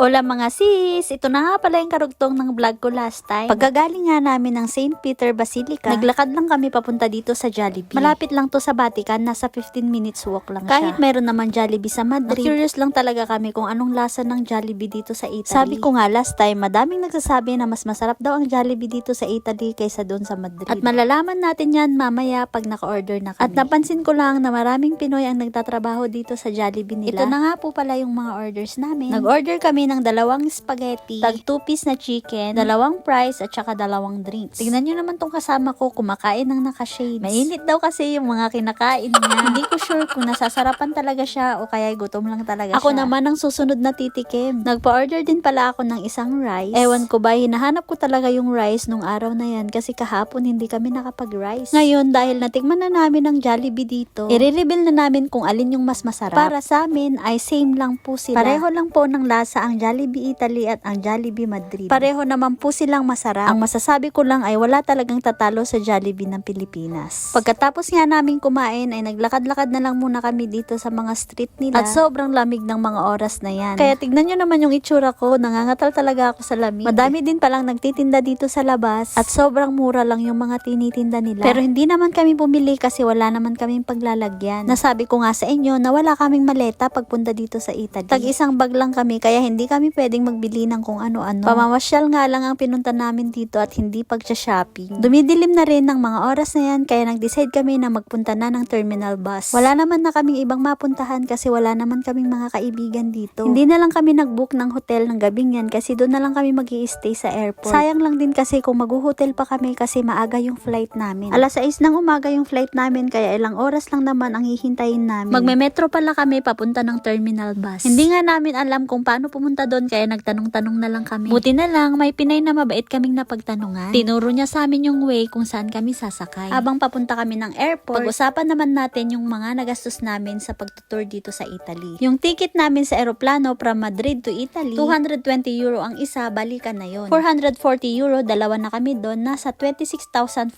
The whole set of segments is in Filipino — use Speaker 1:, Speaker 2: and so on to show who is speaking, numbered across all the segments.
Speaker 1: Hola mga sis! Ito na nga pala yung karugtong ng vlog ko last time. Pagkagaling nga namin ng St. Peter Basilica, naglakad lang kami papunta dito sa Jollibee. Malapit lang to sa Vatican, nasa 15 minutes walk lang Kahit
Speaker 2: siya.
Speaker 1: meron naman Jollibee sa Madrid, curious lang talaga kami kung anong lasa ng Jollibee dito sa Italy. Sabi ko nga last time, madaming nagsasabi na mas masarap daw ang Jollibee dito sa Italy kaysa doon sa Madrid. At malalaman natin yan mamaya pag naka-order na kami. At napansin ko lang na maraming Pinoy ang nagtatrabaho dito sa Jollibee nila. Ito na nga po pala yung mga orders namin. Nag-order kami ng dalawang spaghetti, tag 2 piece na chicken, dalawang fries at saka dalawang drinks. Tignan nyo naman tong kasama ko kumakain ng naka-shades. Mainit daw kasi yung mga kinakain niya. Hindi ko sure kung nasasarapan talaga siya o kaya gutom lang talaga
Speaker 2: Ako
Speaker 1: siya. naman ang susunod na titikim. Nagpa-order din pala ako ng isang rice. Ewan ko ba, hinahanap ko talaga yung rice nung araw na yan kasi kahapon hindi kami nakapag-rice. Ngayon, dahil natikman na namin ang Jollibee dito, i-reveal na namin kung alin yung mas masarap. Para sa amin ay same lang po sila. Pareho lang po ng lasa ang Jollibee Italy at ang Jollibee Madrid. Pareho naman po silang masarap. Ang masasabi ko lang ay wala talagang tatalo sa Jollibee ng Pilipinas. Pagkatapos nga namin kumain ay naglakad-lakad na lang muna kami dito sa mga street nila at sobrang lamig ng mga oras na yan. Kaya tignan nyo naman yung itsura ko, nangangatal talaga ako sa lamig. Madami din palang nagtitinda dito sa labas at sobrang mura lang yung mga tinitinda nila. Pero hindi naman kami bumili kasi wala naman kaming paglalagyan. Nasabi ko nga sa inyo na wala kaming maleta pagpunta dito sa Italy. Tag isang bag lang kami kaya hindi kami pwedeng magbili ng kung ano-ano. Pamamasyal nga lang ang pinunta namin dito at hindi pagsa-shopping. Dumidilim na rin ng mga oras na yan kaya nag-decide kami na magpunta na ng terminal bus. Wala naman na kaming ibang mapuntahan kasi wala naman kaming mga kaibigan dito. Hindi na lang kami nag-book ng hotel ng gabing yan kasi doon na lang kami mag stay sa airport. Sayang lang din kasi kung mag-hotel pa kami kasi maaga yung flight namin. Alas 6 ng umaga yung flight namin kaya ilang oras lang naman ang hihintayin namin. Magme-metro pala kami papunta ng terminal bus. Hindi nga namin alam kung paano pumunta doon kaya nagtanong-tanong na lang kami. Buti na lang may Pinay na mabait kaming napagtanungan. Tinuro niya sa amin yung way kung saan kami sasakay. Habang papunta kami ng airport, pag-usapan naman natin yung mga nagastos namin sa pagtutour dito sa Italy. Yung ticket namin sa eroplano from Madrid to Italy, 220 euro ang isa, balikan na yon. 440 euro, dalawa na kami doon, nasa 26,400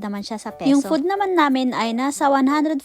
Speaker 1: naman siya sa peso. Yung food naman namin ay nasa 141.40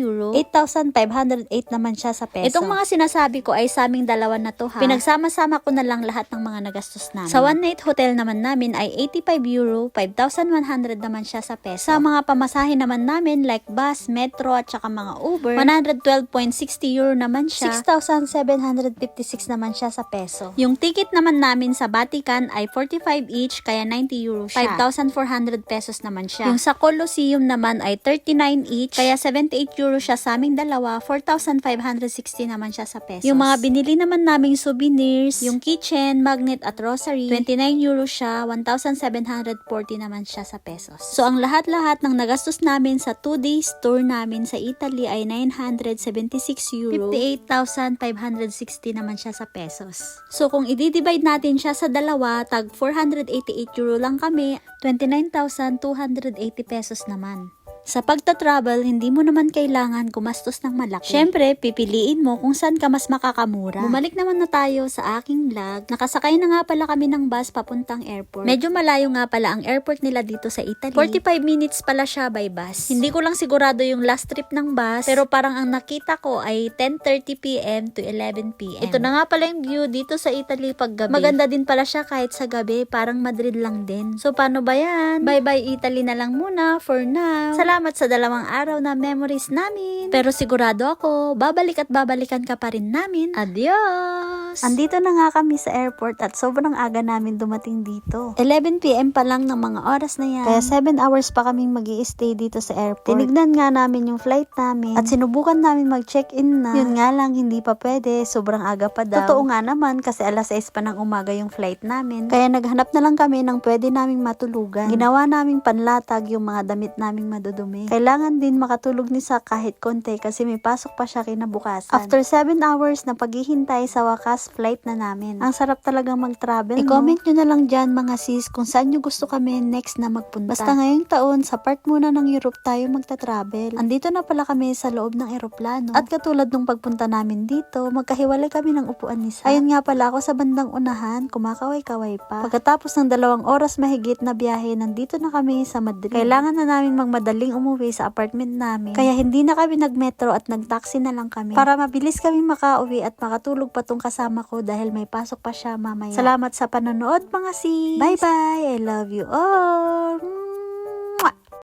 Speaker 1: euro, 8,508 naman siya sa peso. Itong mga sinasabi ko ay sa aming dalawa na to ha. Pinagsama-sama ko na lang lahat ng mga nagastos namin. Sa one night hotel naman namin ay 85 euro, 5,100 naman siya sa peso. Sa mga pamasahe naman namin like bus, metro at saka mga Uber, 112.60 euro naman siya, 6,756 naman siya sa peso. Yung ticket naman namin sa Vatican ay 45 each kaya 90 euro siya. 5,400 pesos naman siya. Yung sa Colosseum naman ay 39 each kaya 78 euro siya sa aming dalawa, 4,560 naman siya sa pesos. Yung mga binili naman naming souvenirs, yung kitchen, magnet at rosary, 29 euro siya, 1,740 naman siya sa pesos. So ang lahat-lahat ng nagastos namin sa 2 days tour namin sa Italy ay 976 euro, 58,560 naman siya sa pesos. So kung i-divide natin siya sa dalawa, tag 488 euro lang kami, 29,280 pesos naman. Sa pagta-travel, hindi mo naman kailangan gumastos ng malaki. Siyempre, pipiliin mo kung saan ka mas makakamura. Bumalik naman na tayo sa aking vlog. Nakasakay na nga pala kami ng bus papuntang airport. Medyo malayo nga pala ang airport nila dito sa Italy. 45 minutes pala siya by bus. Hindi ko lang sigurado yung last trip ng bus, pero parang ang nakita ko ay 10.30pm to 11pm. Ito na nga pala yung view dito sa Italy pag gabi. Maganda din pala siya kahit sa gabi, parang Madrid lang din. So paano ba yan? Bye-bye Italy na lang muna for now. Salamat sa dalawang araw na memories namin. Pero sigurado ako, babalik at babalikan ka pa rin namin. Adios! Andito na nga kami sa airport at sobrang aga namin dumating dito. 11pm pa lang ng mga oras na yan. Kaya 7 hours pa kaming mag stay dito sa airport. Tinignan nga namin yung flight namin at sinubukan namin mag-check-in na. Yun nga lang, hindi pa pwede. Sobrang aga pa daw. Totoo nga naman kasi alas 6 pa ng umaga yung flight namin. Kaya naghanap na lang kami ng pwede naming matulugan. Ginawa naming panlatag yung mga damit naming madudumi. Kailangan din makatulog ni sa kahit konti kasi may pasok pa siya kinabukasan. After 7 hours na paghihintay sa wakas flight na namin. Ang sarap talagang mag-travel, I-comment nyo na lang dyan mga sis kung saan nyo gusto kami next na magpunta. Basta ngayong taon, sa part muna ng Europe tayo magta-travel. Andito na pala kami sa loob ng eroplano. At katulad nung pagpunta namin dito, magkahiwalay kami ng upuan ni Sa. Ayun nga pala ako sa bandang unahan, kumakaway-kaway pa. Pagkatapos ng dalawang oras mahigit na biyahe, nandito na kami sa Madrid. Kailangan na namin magmadaling umuwi sa apartment namin. Kaya hindi na kami nagmetro at nagtaxi na lang kami para mabilis kami makauwi at makatulog pa tong kasama mama ko dahil may pasok pa siya mamaya. Salamat sa panonood mga sis. Bye bye. I love you all.